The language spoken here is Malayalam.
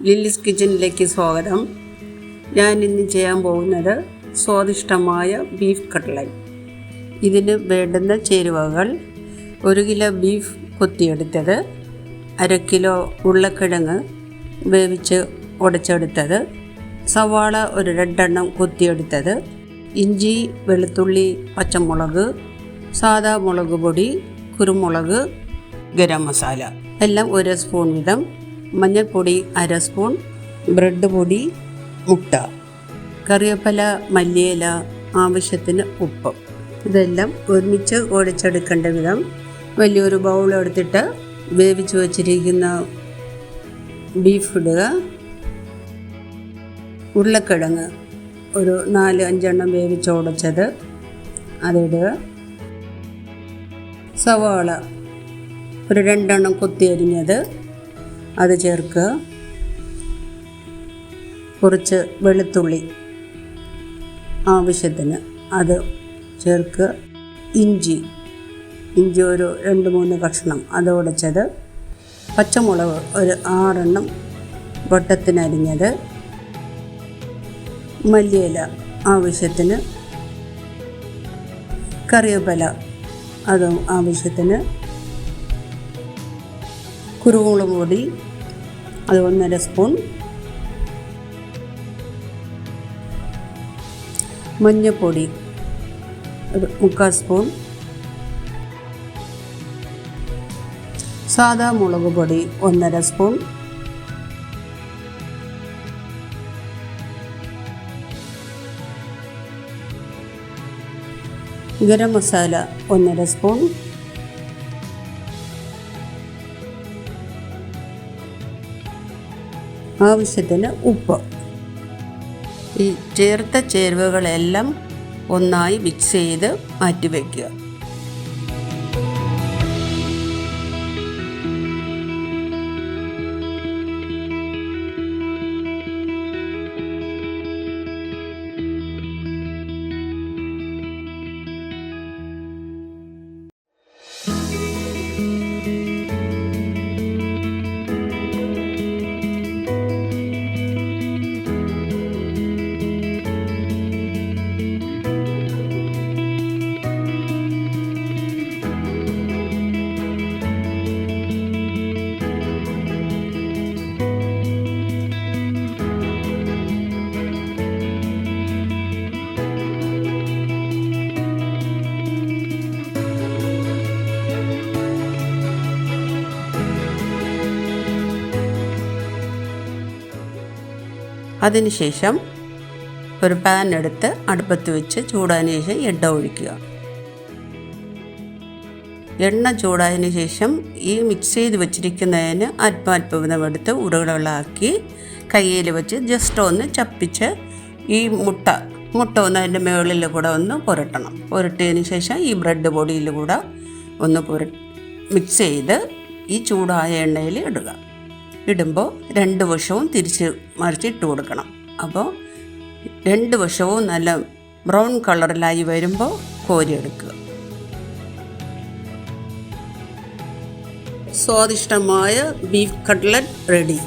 ലില്ലിസ് കിച്ചണിലേക്ക് സ്വാഗതം. ഞാൻ ഇന്ന് ചെയ്യാൻ പോകുന്നത് സ്വാദിഷ്ടമായ ബീഫ് കട്ട്ലൈ ഇതിന് വേണ്ടുന്ന ചേരുവകൾ ഒരു കിലോ ബീഫ് കൊത്തിയെടുത്തത് അര കിലോ ഉരുളക്കിഴങ്ങ് വേവിച്ച് ഉടച്ചെടുത്തത് സവാള ഒരു രണ്ടെണ്ണം കൊത്തിയെടുത്തത് ഇഞ്ചി വെളുത്തുള്ളി പച്ചമുളക് സാദാ മുളക് പൊടി കുരുമുളക് ഗരം മസാല. എല്ലാം ഒരു സ്പൂൺ വീതം മഞ്ഞൾപ്പൊടി അര സ്പൂൺ ബ്രെഡ് പൊടി മുട്ട. കറിവേപ്പില മല്ലിയില ആവശ്യത്തിന് ഉപ്പ്. ഇതെല്ലാം ഒരുമിച്ച് ഒഴിച്ചെടുക്കേണ്ട വിധം വലിയൊരു ബൗൾ എടുത്തിട്ട് വേവിച്ച് വച്ചിരിക്കുന്ന ബീഫ് ഇടുക. ഉരുളക്കിഴങ്ങ് ഒരു നാല് അഞ്ചെണ്ണം വേവിച്ച് ഉടച്ചത് അതിടുക സവാള ഒരു രണ്ടെണ്ണം കൊത്തി അരിഞ്ഞത് അത് ചേർക്കുക. കുറച്ച് വെളുത്തുള്ളി ആവശ്യത്തിന് അത് ചേർക്കുക. ഇഞ്ചി ഇഞ്ചി ഒരു രണ്ട് മൂന്ന് കഷ്ണം അത് ഉടച്ചത്. പച്ചമുളക് ഒരു ആറെണ്ണം വട്ടത്തിനരിഞ്ഞത് മല്ലിയില ആവശ്യത്തിന്. കറിവേപ്പില അതും ആവശ്യത്തിന്. കുരുമുളക് പൊടി അത് ഒന്നര സ്പൂൺ. മഞ്ഞൾപ്പൊടി ഒരു മുക്കാൽ സ്പൂൺ. സാദാ മുളക് പൊടി ഒന്നര സ്പൂൺ. ഗരം മസാല ഒന്നര സ്പൂൺ. ആവശ്യത്തിന് ഉപ്പ്. ഈ ചേർത്ത ചേരുവകളെല്ലാം ഒന്നായി മിക്സ് ചെയ്ത് മാറ്റി വയ്ക്കുക അതിനുശേഷം ഒരു പാൻ എടുത്ത് അടുപ്പത്ത് വെച്ച് ചൂടായതിനു ശേഷം എണ്ണ ഒഴിക്കുക. എണ്ണ ചൂടായതിനു ശേഷം ഈ മിക്സ് ചെയ്ത് വെച്ചിരിക്കുന്നതിന് അല്പാൽപവിധം എടുത്ത് ഉരുളകളാക്കി കയ്യിൽ വെച്ച് ജസ്റ്റ് ഒന്ന് ചപ്പിച്ച് ഈ മുട്ട മുട്ട ഒന്ന് അതിന്റെ മുകളിൽ കൂടെ ഒന്ന് പുരട്ടണം. പുരട്ടിയതിന് ശേഷം ഈ ബ്രെഡ് പൊടിയിൽ കൂടെ ഒന്ന് പുര മിക്സ് ചെയ്ത് ഈ ചൂടായ എണ്ണയിൽ ഇടുക. ഇടുമ്പോൾ രണ്ട് വശവും തിരിച്ച് മറിച്ച് ഇട്ട് കൊടുക്കണം. അപ്പോൾ രണ്ട് വശവും നല്ല ബ്രൗൺ കളറിലായി വരുമ്പോൾ കോരിയെടുക്കുക സ്വാദിഷ്ടമായ ബീഫ് കട്ട്ലറ്റ് റെഡി.